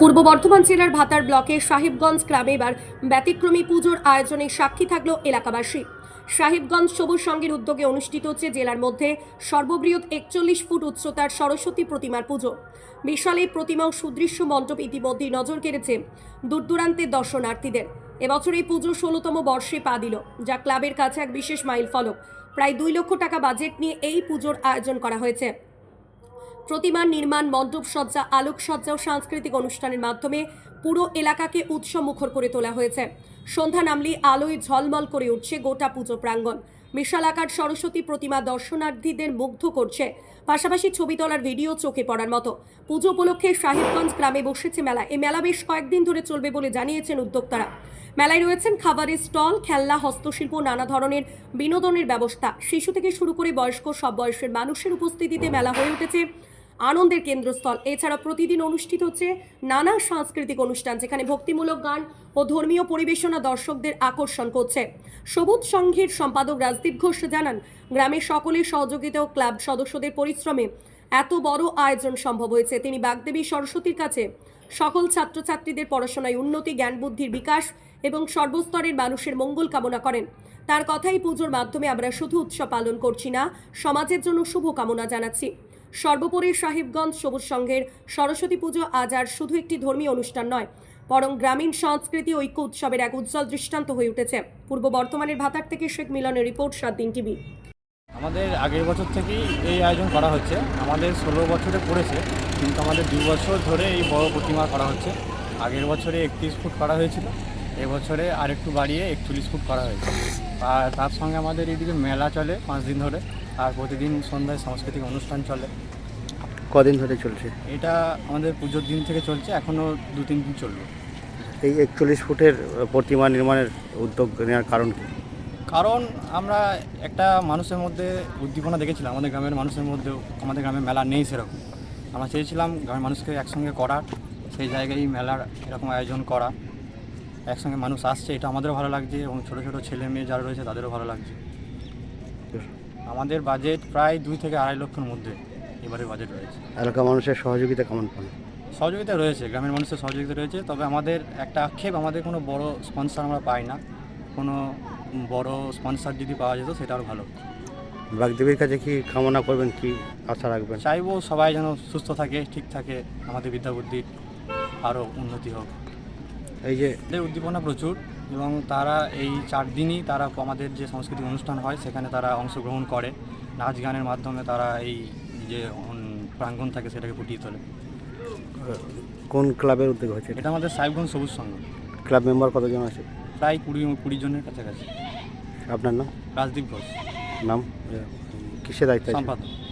পূর্ব বর্ধমান জেলার ভাতার ব্লকের সাহিবগঞ্জ গ্রামে এবার ব্যতিক্রমী পুজোর আয়োজনে সাক্ষী থাকল এলাকাবাসী। সাহিবগঞ্জ সবুজ সংঘের উদ্যোগে অনুষ্ঠিত হচ্ছে জেলার মধ্যে সর্ববৃহৎ একচল্লিশ ফুট উচ্চতার সরস্বতী প্রতিমার পুজো। বিশাল এই প্রতিমা ও সুদৃশ্য মণ্ডপ ইতিমধ্যেই নজর কেড়েছে দূর দূরান্তের দর্শনার্থীদের। এবছর এই পুজো ষোলোতম বর্ষে পা দিল, যা ক্লাবের কাছে এক বিশেষ মাইল ফলক প্রায় দুই লক্ষ টাকা বাজেট নিয়ে এই পুজোর আয়োজন করা হয়েছে। প্রতিমার নির্মাণ, মণ্ডপ সজ্জা, আলোকসজ্জা ও সাংস্কৃতিক অনুষ্ঠানের মাধ্যমে পুরো এলাকাকে উৎসব মুখর করে তোলা হয়েছে। সন্ধ্যা নামলি আলোয় ঝলমল করে উঠছে গোটা পুজো প্রাঙ্গণ। বিশাল আকার সরস্বতী প্রতিমা দর্শনার্থীদের মুগ্ধ করছে। পাশাপাশি ছবি তোলার ভিডিও চোখে পড়ার মতো। পুজো উপলক্ষে সাহেবগঞ্জ গ্রামে বসেছে মেলা। এই মেলা বেশ কয়েকদিন ধরে চলবে বলে জানিয়েছেন উদ্যোক্তারা। মেলায় রয়েছেন খাবারের স্টল, খেলনা, হস্তশিল্প, নানা ধরনের বিনোদনের ব্যবস্থা। শিশু থেকে শুরু করে বয়স্ক, সব বয়সের মানুষের উপস্থিতিতে মেলা হয়ে উঠেছে। আনন্দের কেন্দ্রস্থল। এছাড়া প্রতিদিন অনুষ্ঠিত হচ্ছে নানা সাংস্কৃতিক অনুষ্ঠান, যেখানে ভক্তিমূলক গান ও ধর্মীয় পরিবেশনা দর্শকদের আকর্ষণ করছে। সবুজ সংঘের সম্পাদক রাজদীপ ঘোষ জানান, গ্রামের সকলের সহযোগিতা ও ক্লাব সদস্যদের পরিশ্রমে এত বড় আয়োজন সম্ভব হয়েছে। তিনি বাগদেবী সরস্বতীর কাছে সকল ছাত্রছাত্রীদের পড়াশোনায় উন্নতি, জ্ঞান বুদ্ধির বিকাশ এবং সর্বস্তরের মানুষের মঙ্গল কামনা করেন। তার কথাই পুজোর মাধ্যমে আমরা শুধু উৎসব পালন করছি না, সমাজের জন্য শুভ কামনা জানাচ্ছি। সর্বোপরি সাহিবগঞ্জ সবুজ সংঘের সরস্বতী পুজো আজ আর শুধু একটি ধর্মীয় অনুষ্ঠান নয়, বরং গ্রামীণ সংস্কৃতি ঐক্য উৎসবের এক উজ্জ্বল দৃষ্টান্ত হয়ে উঠেছে। পূর্ব বর্তমানের ভাতার থেকে শেখ মিলনের রিপোর্ট, সাত দিন টিভি। আমাদের আগের বছর থেকেই এই আয়োজন করা হচ্ছে। আমাদের ষোলো বছরে পড়েছে, কিন্তু আমাদের দু বছর ধরে এই বড় প্রতিমা করা হচ্ছে। আগের বছরে একত্রিশ ফুট করা হয়েছিল। এবছরে আর একটু বাড়িয়ে একচল্লিশ ফুট করা হয়েছে। আর তার সঙ্গে আমাদের এইদিকে মেলা চলে পাঁচ দিন ধরে আর প্রতিদিন সন্ধ্যায় সাংস্কৃতিক অনুষ্ঠান চলে। কদিন ধরে চলছে? এটা আমাদের পুজোর দিন থেকে চলছে এখনও দু তিন দিন চলবে। এই একচল্লিশ ফুটের প্রতিমা নির্মাণের উদ্যোগ নেওয়ার কারণ কি? কারণ আমরা একটা মানুষের মধ্যে উদ্দীপনা দেখেছিলাম আমাদের গ্রামের মানুষের মধ্যেও আমাদের গ্রামে মেলা নেই সেরকম। আমরা চেয়েছিলাম গ্রামের মানুষকে একসঙ্গে করার সেই জায়গায় মেলার এরকম আয়োজন করা। একসঙ্গে মানুষ আসছে এটা আমাদেরও ভালো লাগছে এবং ছোটো ছোটো ছেলে মেয়ে যারা রয়েছে তাদেরও ভালো লাগছে। আমাদের বাজেট প্রায় দুই থেকে আড়াই লক্ষের মধ্যে এবারে বাজেট রয়েছে। এলাকার মানুষের সহযোগিতা কেমন পান সহযোগিতা রয়েছে গ্রামের মানুষের সহযোগিতা রয়েছে তবে আমাদের একটা আক্ষেপ আমাদের কোনো বড় স্পন্সর আমরা পাই না। কোনো বড় স্পন্সার যদি পাওয়া যেত সেটা আরও ভালো। বাগদেবীর কাছে কি কামনা করবেন কি আশা রাখবেন? চাইব সবাই যেন সুস্থ থাকে ঠিক থাকে আমাদের বিদ্যা বুদ্ধির আরও উন্নতি হোক। এই যে এদের উদ্দীপনা প্রচুর এবং তারা এই চার দিনই তারা আমাদের যে সাংস্কৃতিক অনুষ্ঠান হয় সেখানে তারা অংশগ্রহণ করে। নাচ গানের মাধ্যমে তারা এই যে প্রাঙ্গণ থাকে সেটাকে ফুটিয়ে তোলে। কোন ক্লাবের উদ্যোগ হয়েছে? এটা আমাদের সাহেবগঞ্জ সবুজ সংঘ। ক্লাব মেম্বার কতজন আছে? প্রায় কুড়ি কুড়ি জনের কাছাকাছি। আপনার নাম? রাজদীপ ঘোষ। নাম? কিসের দায়িত্ব সম্পাদক।